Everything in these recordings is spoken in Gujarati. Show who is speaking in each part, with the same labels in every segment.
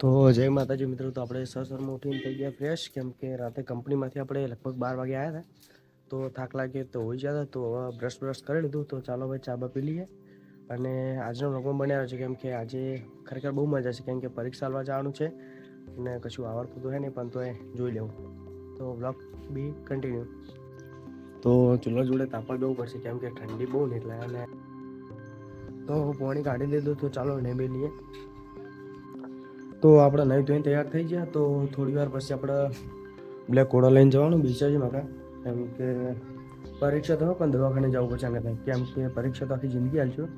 Speaker 1: તો જય માતાજી મિત્રો, તો આપણે સસરમાં ઉઠીને થઈ ગયા ફ્રેશ કેમ કે રાતે કંપનીમાંથી આપણે લગભગ બાર વાગે આવ્યા હતા. તો થાક લાગે તો હોઈ જતા તો હવે બ્રશ બ્રશ કરી લીધું. તો ચાલો ભાઈ ચા બા પી લઈએ. અને આજનો વ્લોગમાં બનાવ્યો છે કેમ કે આજે ખરેખર બહુ મજા છે, કેમ કે પરીક્ષા આલવા જવાનું છે. અને કશું આવડતું તો હે નહીં, પણ તો એ જોઈ લેવું. તો વ્લોગ બી કન્ટિન્યુ તો ચૂલા જોડે તાપા જવું પડશે, કેમ કે ઠંડી બહુ નીકળે અને તો પાણી કાઢી દીધું તો ચાલો ને બી લઈએ. તો આપણે નહીં ધોઈને તૈયાર થઈ ગયા. તો થોડી વાર પછી આપણે બ્લેક કોડા લઈને જવાનું બીજા જ મારા કેમ કે પરીક્ષા તો પણ દવાખાને જવું પડશે આગળ કેમ કે પરીક્ષા તો આખી જિંદગી હાલશું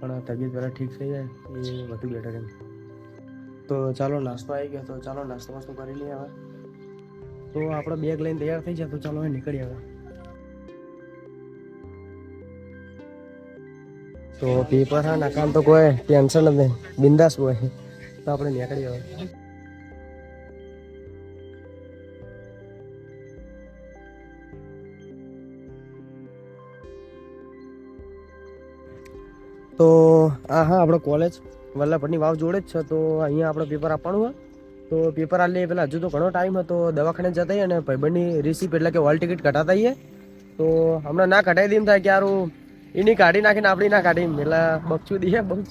Speaker 1: પણ તબિયત પહેલાં ઠીક થઈ જાય, એ વધુ બેટર એમ. તો ચાલો, નાસ્તો આવી ગયો. તો ચાલો, નાસ્તો વાસ્તો કરી લઈએ હવે. તો આપણે બેગ લઈને તૈયાર થઈ જાય તો ચાલો હવે નીકળીએ હવે. તો પેપર હા નકામ તો કોઈ ટેન્શન જ નહીં. બિંદાસ હોય. તો આપણે નીકળી હવે. તો, આ હા, આપણો કોલેજ વલ્લભની વાવ જોડે જ છે, તો અહીંયા આપણે પેપર આપવાનું હોય. તો પેપર આલી પેલા હજુ તો ઘણો ટાઈમ હતો. દવાખાને જતા અને ભાઈબંધની રિસીપ એટલે કે હોલ ટિકિટ કઢાતા આવીએ. તો હમણાં ના કઢાવી દઈએ થાય કે યારું એની કાઢી નાખીને આપણી ના કાઢી. એટલે બક્ષું દઈએ બહુ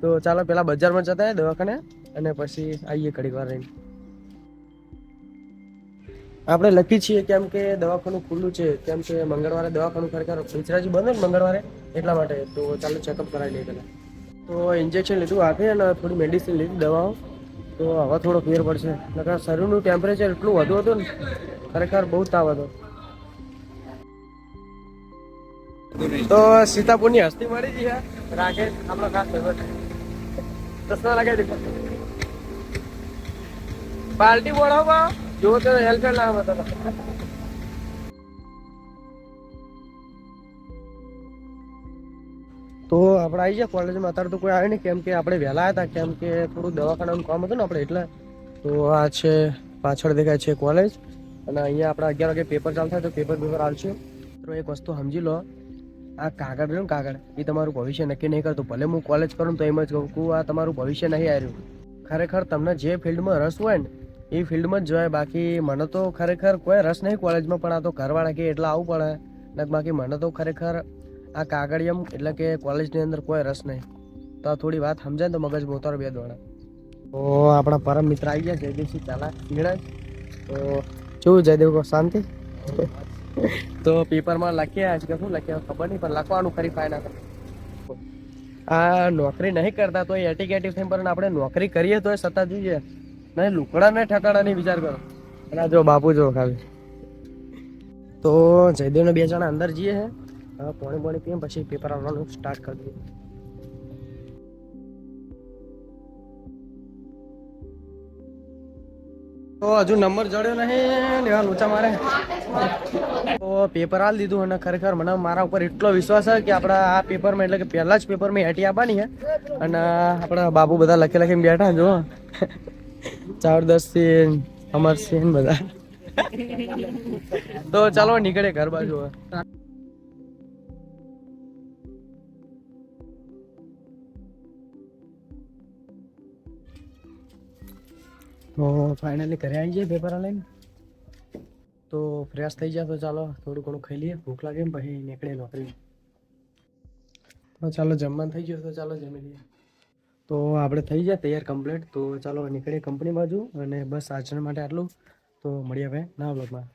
Speaker 1: તો ચાલો, પેલા બજારમાં જતા દવાખાને. અને પછી આવીએ ઘડીક વાર રહીને. આપણે લખી છીએ કેમ કે દવાખાનું ખુલ્લું છે, કેમ કે મંગળવારે દવાખાનું ખરેખર ગુજરાતી બંધ ને મંગળવારે, એટલા માટે તો ચાલો ચેકઅપ કરાવી લઈએ પહેલાં. તો ઇન્જેક્શન લીધું આપે અને થોડી મેડિસિન લીધી દવાઓ. તો હવે થોડો ફેર પડશે. નકર શરીરનું ટેમ્પરેચર એટલું વધુ હતું ને, ખરેખર બહુ તાવ હતો. તો સીતાપુરની હસ્તી મળી ગઈ રાકેશ આપણો ખાસ ફેવરેટ ચશ્મા લગાવી દીધો બાલ્ટી બોલાવવા. જો તો હેલ્પ ના બતાવો તો આપણે આવી જાય કોલેજમાં. અત્યારે તો કોઈ આવે નહીં. કેમ કે આપણે વહેલા હતા. કેમ કે થોડું દવાખાનાનું કામ હતું ને આપણે એટલે. તો આ છે, પાછળ દેખાય છે કોલેજ. અને અહીંયા આપણે અગિયાર વાગે પેપર ચાલુ થાય તો પેપર પેપર આવશે. તો એક વસ્તુ સમજી લો. આ કાગળ રહ્યું કાગળ, એ તમારું ભવિષ્ય નક્કી નહીં કરતું. ભલે હું કોલેજ કરું તો એમ જ કહું કે આ તમારું ભવિષ્ય નહીં આવ્યું ખરેખર તમને જે ફિલ્ડમાં રસ હોય ને એ ફિલ્ડમાં જ જોઈએ બાકી મને તો ખરેખર કોઈ રસ નહીં કોલેજમાં, પણ આ તો ઘરવાળા કે એટલે આવું પડે. ને બાકી મને તો ખરેખર આ કાગળિયમ એટલે કે કોલેજની અંદર કોઈ રસ નહીં. તો આ થોડી વાત સમજાય તો મગજ મોતર બે દોડે. તો આપણા પરમ મિત્ર આવી ગયા, જયદેવસિંહ ચાલા પીણા તો શું જયદેવ કહો, શાંતિ? તો પેપરમાં લખીએ આજ કે શું લખ્યા ખબર નહીં, પણ લખવાનું ખરી ફાયદા આ નોકરી નહીં કરતા તો એટીકેટિવ થઈને પણ આપણે નોકરી કરીએ તો સત્તા જોઈએ. નહીં લુકડા ને ઠકાડા ની વિચાર કરો. અને જો બાપુ જો ખાલી. તો જયદેવને બે જણા અંદર જઈએ છે હવે પોણી પોણી પીએ પછી પેપર આવવાનું સ્ટાર્ટ કરી દઈએ. તો હજુ નંબર જડ્યો નહીં એવા લોચા મારે. તો પેપર આલ દીધું અને ખરેખર મને મારા ઉપર એટલો વિશ્વાસ છે કે આપણા આ પેપરમાં, એટલે કે પહેલા જ પેપરમાં એટી આપવાની છે અને આપણા બાબુ બધા લખી લખીને બેઠા જો ચાર, દસથી અમાર સિંહ બધા. તો ચાલો નીકળે ઘર બાજુ હવે. તો ફાઇનલી ઘરે આવી જઈએ પેપર લઈને. તો ફ્રેશ થઈ જાય તો ચાલો, થોડું ઘણું ખાઈ લઈએ. ભૂખ લાગે પછી નીકળે નોકરી તો ચાલો જમવાનું થઈ ગયું તો ચાલો જમી લઈએ. તો આપણે થઈ જાય તૈયાર કમ્પ્લીટ તો ચાલો નીકળીએ કંપની બાજુ અને બસ આજના માટે આટલું. તો મળીએ હવે નવા બ્લોગમાં